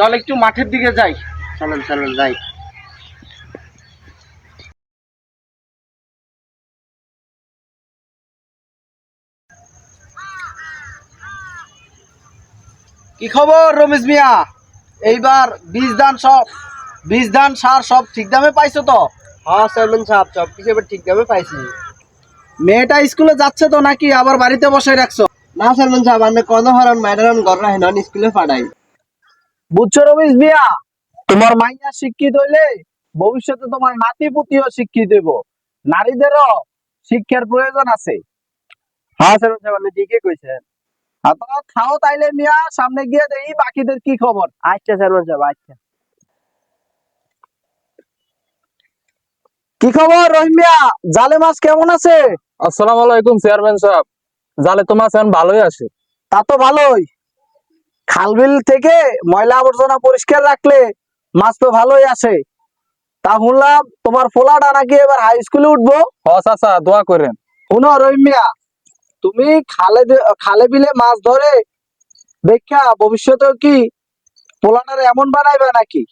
চল একটু মাঠের দিকে যাই। চলেন চলেন যাই। কি খবর রমেশ মিয়া? এইবার বীজ দান সব বীজ ধান সার সব ঠিক দামে পাইছো তো? হ্যাঁ চেয়ারম্যান সাহেব সব কিছু এবার ঠিক দামে পাইছি। মেয়েটা স্কুলে যাচ্ছে তো নাকি আবার বাড়িতে বসে রাখছো? না চেয়ারম্যান সাহেব আমি কত হরণ ম্যাডাম ঘর রাখেন স্কুলে পাঠাই। বুঝছ রমেশ মিয়া? তোমার মাইয়া শিক্ষিত হইলে ভবিষ্যতে তোমার নাতি পুতিও শিক্ষিত হইব। নারীদেরও শিক্ষার প্রয়োজন আছে। হ্যাঁ আপনি ঠিকই কইছেন। তোমরা খাও তাইলে মিয়া সামনে গিয়ে দেখি বাকিদের কি খবর। আচ্ছা চেয়ারম্যান সাহেব আচ্ছা। কি খবর রহিম মিয়া? জালে মাছ কেমন আছে? আসসালামু আলাইকুম চেয়ারম্যান সাহেব। জালে তো মাছ এখন ভালোই আছে। তা তো ভালোই। খালবিল থেকে ময়লা আবর্জনা পরিষ্কার রাখলে মাছ তো ভালোই আসে। তা শুনলাম তোমার ফোলাটা নাকি এবার হাই স্কুলে উঠবো? চাচা দোয়া করেন। শুনো রহিম মিয়া তুমি খালে খালে বিলে মাছ ধরে দেখা ভবিষ্যতে কি পোলাটারে এমন বানাইবে নাকি?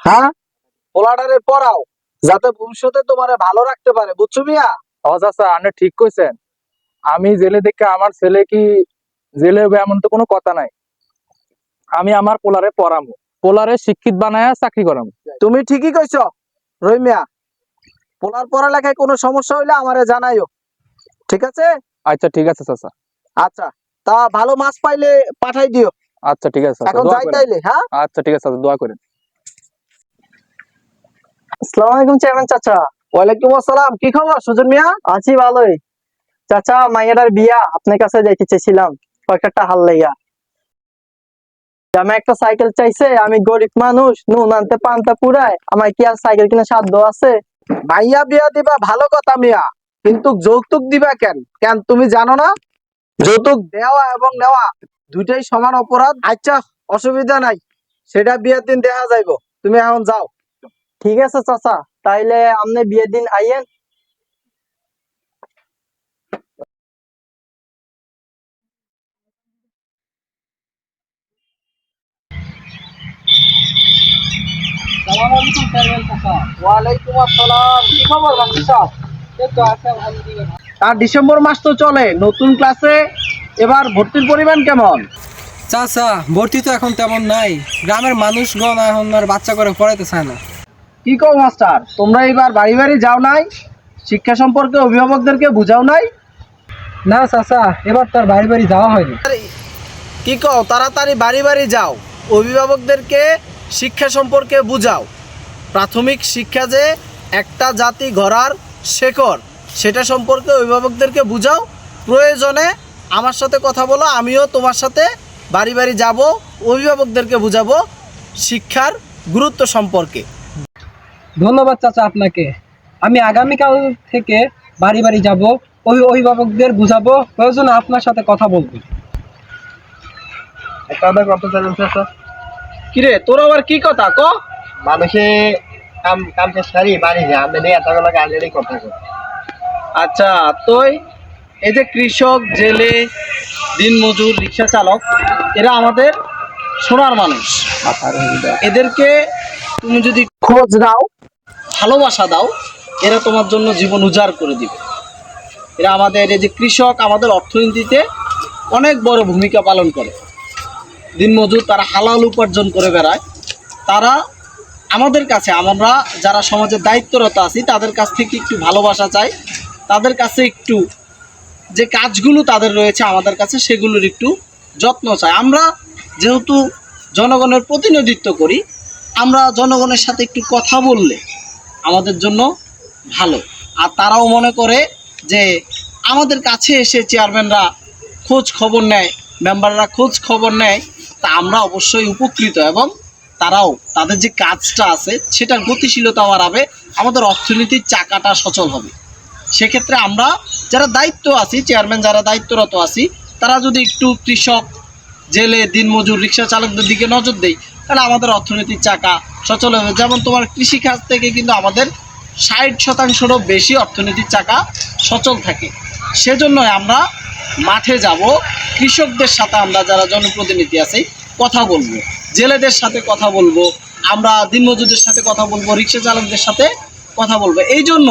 হ্যাঁ? পোলাটারে পড়াও যাতে ভবিষ্যতে তোমারে ভালো রাখতে পারে। বুঝছ মিয়া? চাচা আপনি ঠিক কইছেন। আমি জেলে দেখে আমার ছেলে কি জেলে হবে এমন তো কোনো কথা নাই। আমি আমার পোলারে পড়ামো পোলারে শিক্ষিত বানায় চাকরি করামো তুমি ঠিকই কইছো রহিম মিয়া। পোলার পড়ালেখায় কোনো সমস্যা হইলে আমারে জানাইও। ঠিক আছে? আচ্ছা ঠিক আছে চাচা। আচ্ছা তা ভালো মাছ পাইলে পাঠাই দিও আচ্ছা ঠিক আছে এখন যাই তাইলে হ্যাঁ আচ্ছা ঠিক আছে চাচা দোয়া করেন। আসসালামু আলাইকুম চেয়ারম্যান চাচা। ওয়ালাইকুম আসসালাম কি খবর সুজন মিয়া? আছি ভালোই। চাচা মাইয়াটার বিয়া আপনার কাছে যাইতে চাইছিলাম কয়েকটা হাল লাইয়া। আমি একটা সাইকেল চাইছে, আমি গরিব মানুষ, নুন আনতে পান্তা পুরায় আমার কি আর সাইকেল কিনা সাধ্য আছে? ভাইয়া বিয়া দিবা, ভালো কথা মিয়া, কিন্তু যৌতুক দিবা কেন? কেন তুমি জানো না? যৌতুক দেওয়া এবং নেওয়া দুইটাই সমান অপরাধ। আচ্ছা অসুবিধা নাই, সেটা বিয়ের দিন দেখা যাইব। তুমি এখন যাও। ঠিক আছে চাচা, তাইলে আপনি বিয়ের দিন আইয়েন। ওয়ালাইকুম আসসালাম। কি খবর বাকি সব আর ডিসেম্বর মাস তো চলে নতুন ক্লাসে এবার ভর্তির পরিমাণ কেমন? চাচা ভর্তি তো এখন তেমন নাই। গ্রামের মানুষগণ এখন আর বাচ্চা করে পড়াইতে চায় না। কি কও মাস্টার? তোমরা এবার বাড়ি বাড়ি যাও নাই? শিক্ষা সম্পর্কে অভিভাবকদেরকে বুঝাও নাই? না চাচা এবার তার বাড়ি বাড়ি যাওয়া হয়নি। কি কও তাড়াতাড়ি বাড়ি বাড়ি যাও। অভিভাবকদেরকে শিক্ষা সম্পর্কে বুঝাও। প্রাথমিক শিক্ষা যে একটা জাতি গড়ার শেকড় সেটা সম্পর্কে অভিভাবকদেরকে বুঝাও। প্রয়োজনে আমার সাথে কথা বলো আমিও তোমার সাথে বাড়ি বাড়ি যাব অভিভাবকদেরকে বুঝাবো শিক্ষার গুরুত্ব সম্পর্কে। ধন্যবাদ চাচা আপনাকে। আমি আগামীকাল থেকে বাড়ি বাড়ি যাব ওই অভিভাবকদের বুঝাবো প্রয়োজনে আপনার সাথে কথা বলব। কথা চাচা। কিরে তোর আবার কি কথা? ক। মানুষে কাম কাম শেষ করি বাড়ি যায় আমি নিয়ে এতগুলো গাড়ি কথা। আচ্ছা তুই এই যে কৃষক জেলে দিনমজুর রিক্সা চালক এরা আমাদের সোনার মানুষ। এদেরকে তুমি যদি খোঁজ দাও ভালোবাসা দাও এরা তোমার জন্য জীবন উজাড় করে দিবে। এরা আমাদের এই যে কৃষক আমাদের অর্থনীতিতে অনেক বড় ভূমিকা পালন করে। দিনমজুর তারা হালাল উপার্জন করে বেড়ায়, তারা আমাদের কাছে, আমরা যারা সমাজের দায়িত্বরত আছি, তাদের কাছ থেকে একটু ভালোবাসা চাই, তাদের কাছে একটু যে কাজগুলো তাদের রয়েছে আমাদের কাছে, সেগুলোর একটু যত্ন চাই। আমরা যেহেতু জনগণের প্রতিনিধিত্ব করি, আমরা জনগণের সাথে একটু কথা বললে আমাদের জন্য ভালো। আর তারাও মনে করে যে আমাদের কাছে এসে চেয়ারম্যানরা খোঁজ খবর নেয় মেম্বাররা খোঁজ খবর নেয় তা আমরা অবশ্যই উপকৃত এবং তারাও তাদের যে কাজটা আছে, সেটার গতিশীলতা বাড়াবে, আমাদের অর্থনীতির চাকাটা সচল হবে। সেক্ষেত্রে আমরা যারা দায়িত্ব আছি, চেয়ারম্যান যারা দায়িত্বরত আছি, তারা যদি একটু কৃষক, জেলে, দিনমজুর, রিক্সা চালকদের দিকে নজর দেই, তাহলে আমাদের অর্থনীতির চাকা সচল হবে। যেমন তোমার কৃষিকাজ থেকে কিন্তু আমাদের ষাট শতাংশেরও বেশি অর্থনীতির চাকা সচল থাকে। সেজন্য আমরা মাঠে যাব কৃষকদের সাথে আমরা যারা জনপ্রতিনিধি আছি কথা বলব। জেলেদের সাথে কথা বলব আমরা দিনমজুরদের সাথে কথা বলব রিক্সা চালকদের সাথে কথা বলব। এই জন্য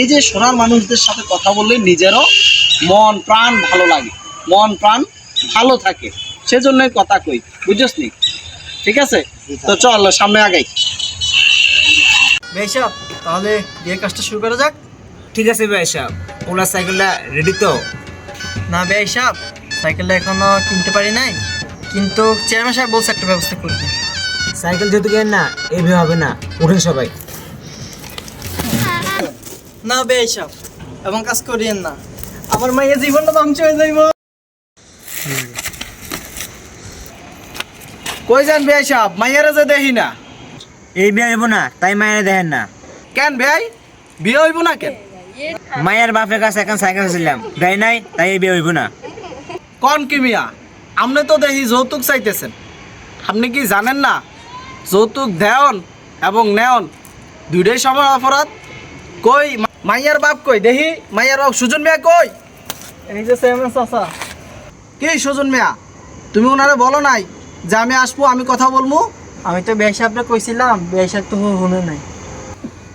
এই যে সোনার মানুষদের সাথে কথা বললে নিজেরও মন প্রাণ ভালো লাগে। মন প্রাণ ভালো থাকে। সেজন্যই কথা কই বুঝছস নি? ঠিক আছে? তো চল সামনে আগাই। ভাই সাহেব তাহলে বিয়ের কাজটা শুরু করা যাক। ঠিক আছে ভাই সাহেব ওনার সাইকেলটা রেডি তো? না ভাই সাহেব সাইকেলটা এখনও কিনতে পারি নাই কিন্তু চেয়ারম্যান সাহেব বলছে একটা ব্যবস্থা করতে সাইকেল যেহেতু কেন না এইভাবে হবে না। উঠেন সবাই। না ভাই সাহেব এমন কাজ করিয়েন না। আমার মায়ের জীবনটা ধ্বংস হয়ে যাইব। কই যান ভাই সাহেব মাইয়ারে যে দেখি না। এই বিয়ে হইব না তাই মায়ের দেখেন না। কেন ভাই? বিয়ে হইব না কেন? মায়ের বাপের কাছে এখন সাইকেল ছিলাম গাড়ি নাই তাই এই বিয়ে হইব না। কন কি মিয়া? আপনি তো দেখি যৌতুক চাইতেছেন। আপনি কি জানেন না? যৌতুক দেয়ন এবং নেয়ন দুইটাই সমান অপরাধ। কই মাইয়ার বাপ কই? দেখি মাইয়ার বাপ সুজন মিয়া কই? এই যে চাচা। কি সুজন মিয়া? তুমি ওনারে বলো নাই যে আমি আসব আমি কথা বলব? আমি তো ভাই সাহেবটা কইছিলাম ভাই সাহেব তো শুনে নাই।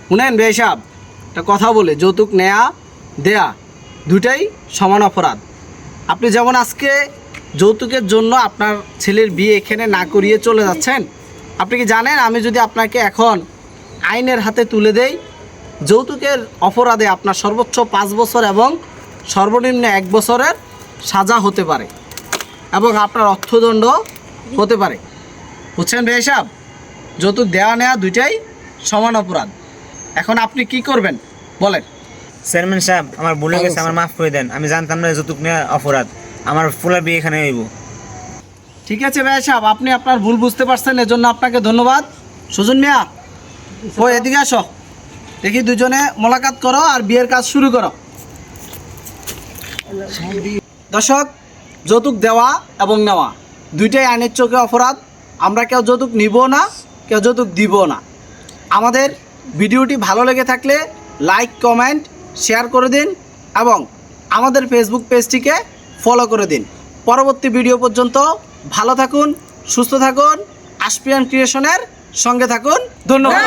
শুনেন বেসাব একটা কথা বলে যৌতুক নেয়া দেয়া দুটাই সমান অপরাধ। আপনি যেমন আজকে যৌতুকের জন্য আপনার ছেলের বিয়ে এখানে না করিয়ে চলে যাচ্ছেন, আপনি কি জানেন আমি যদি আপনাকে এখন আইনের হাতে তুলে দেই, যৌতুকের অপরাধে আপনার সর্বোচ্চ পাঁচ বছর এবং সর্বনিম্ন এক বছরের সাজা হতে পারে এবং আপনার অর্থদণ্ড হতে পারে। বুঝছেন বেসাব যৌতুক দেওয়া নেওয়া দুইটাই সমান অপরাধ। এখন আপনি কি করবেন? বলেন। চেয়ারম্যান সাহেব আমার ভুলে গেছে আমার মাফ করে দেন। আমি জানতাম না যৌতুক নেওয়া অপরাধ। আমার ফুলার বিয়ে এখানে হইব। ঠিক আছে ভাই সাহেব আপনি আপনার ভুল বুঝতে পারছেন এজন্য আপনাকে ধন্যবাদ। সুজন মিয়া ও এদিকে আসো। দেখি দুজনে মোলাকাত করো আর বিয়ের কাজ শুরু করো। দর্শক যৌতুক দেওয়া এবং নেওয়া দুইটাই আইনের চোখে অপরাধ। আমরা কেউ যৌতুক নিব না কেউ যৌতুক দিব না। আমাদের ভিডিওটি ভালো লেগে থাকলে লাইক কমেন্ট শেয়ার করে দিন এবং আমাদের ফেসবুক পেজটিকে ফলো করে দিন। পরবর্তী ভিডিও পর্যন্ত ভালো থাকুন, সুস্থ থাকুন আসপিয়ান ক্রিয়েশনের সঙ্গে থাকুন। ধন্যবাদ।